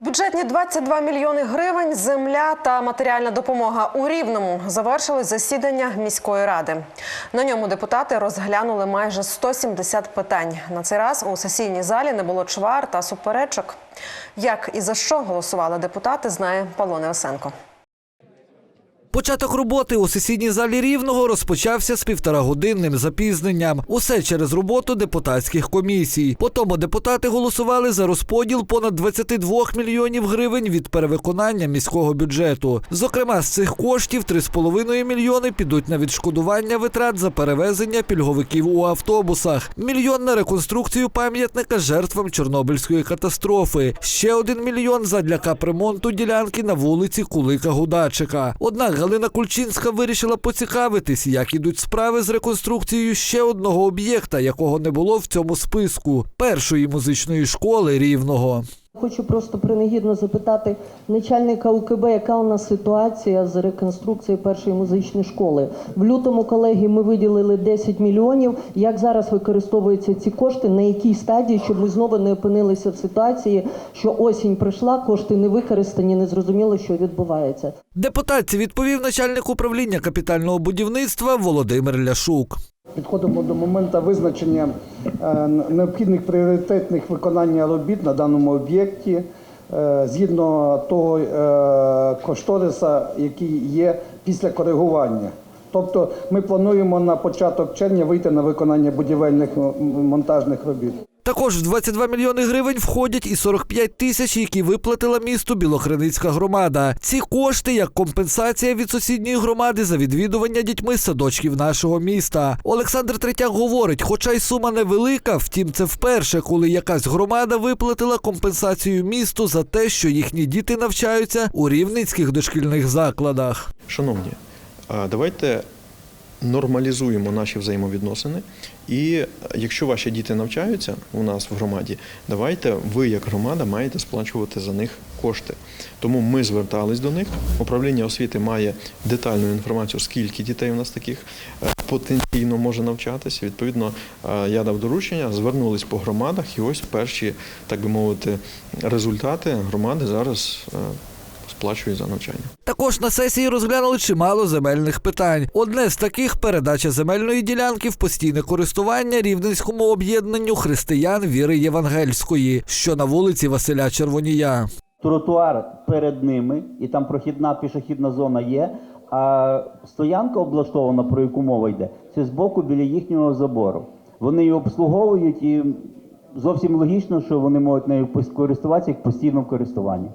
Бюджетні 22 мільйони гривень, земля та матеріальна допомога у Рівному завершили засідання міської ради. На ньому депутати розглянули майже 170 питань. На цей раз у сесійній залі не було чвар та суперечок. Як і за що голосували депутати, знає Павло Невесенко. Початок роботи у сесійній залі Рівного розпочався з півторагодинним запізненням. Усе через роботу депутатських комісій. Потому депутати голосували за розподіл понад 22 мільйонів гривень від перевиконання міського бюджету. Зокрема, з цих коштів 3,5 мільйони підуть на відшкодування витрат за перевезення пільговиків у автобусах, мільйон на реконструкцію пам'ятника жертвам Чорнобильської катастрофи, ще один мільйон задля капремонту ділянки на вулиці Кулика Гудачика. Однак Галина Кульчинська вирішила поцікавитись, як ідуть справи з реконструкцією ще одного об'єкта, якого не було в цьому списку першої музичної школи рівного. Хочу просто принагідно запитати начальника УКБ, яка у нас ситуація з реконструкцією першої музичної школи. В лютому, колеги, ми виділили 10 мільйонів. Як зараз використовуються ці кошти? На якій стадії, щоб ми знову не опинилися в ситуації, що осінь прийшла, кошти не використані, не зрозуміло, що відбувається. Депутатці відповів начальник управління капітального будівництва Володимир Ляшук. Підходимо до моменту визначення е, необхідних пріоритетних виконання робіт на даному об'єкті е, згідно того е, кошториса, який є після коригування. Тобто ми плануємо на початок червня вийти на виконання будівельних монтажних робіт. Також в 22 мільйони гривень входять і 45 тисяч, які виплатила місту Білохреницька громада. Ці кошти як компенсація від сусідньої громади за відвідування дітьми садочків нашого міста. Олександр Третяк говорить, хоча й сума невелика, втім, це вперше, коли якась громада виплатила компенсацію місту за те, що їхні діти навчаються у рівницьких дошкільних закладах. Шановні, давайте нормалізуємо наші взаємовідносини. І е, якщо ваші діти навчаються у нас в громаді, давайте ви, як громада, маєте сплачувати за них кошти. Тому ми звертались до них. Управління освіти має детальну інформацію, скільки дітей у нас таких е, потенційно може навчатися. Відповідно, е, я дав доручення, звернулись по громадах, і ось перші, так би мовити, результати громади зараз сплачують за навчання. Також на сесії розглянули чимало земельних питань. Одне з таких передача земельної ділянки в постійне користування рівненському об'єднанню християн віри євангельської, що на вулиці Василя Червонія. тротуар перед ними, і там прохідна пішохідна зона є. А стоянка облаштована, про яку мова йде, це збоку біля їхнього забору. Вони її обслуговують і зовсім логічно, що вони можуть нею користуватися як постійно в користуванні.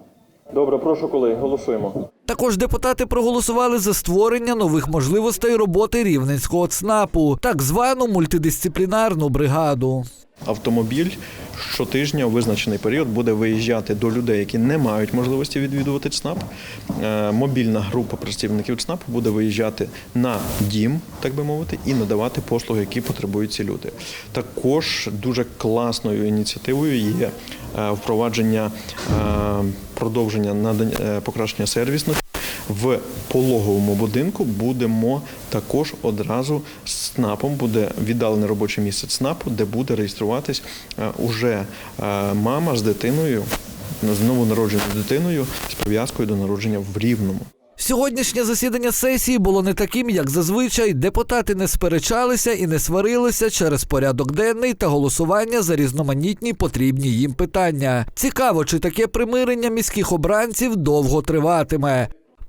Добре, прошу, колеги, голосуємо. Також депутати проголосували за створення нових можливостей роботи рівненського ЦНАПу, так звану мультидисциплінарну бригаду. Автомобіль щотижня у визначений період буде виїжджати до людей, які не мають можливості відвідувати ЦНАП. Е, Мобільна група працівників ЦНАП буде виїжджати на дім, так би мовити, і надавати послуги, які потребують ці люди. Також дуже класною ініціативою є е, впровадження е, продовження надання покращення сервісності. В пологовому будинку будемо також одразу з ЦНАПом буде віддалене робоче місце ЦНАПу, де буде реєструватись е, уже е, мама з дитиною, з новонародженою дитиною з прив'язкою до народження в Рівному. Сьогоднішнє засідання сесії було не таким, як зазвичай. Депутати не сперечалися і не сварилися через порядок денний та голосування за різноманітні потрібні їм питання. Цікаво, чи таке примирення міських обранців довго триватиме.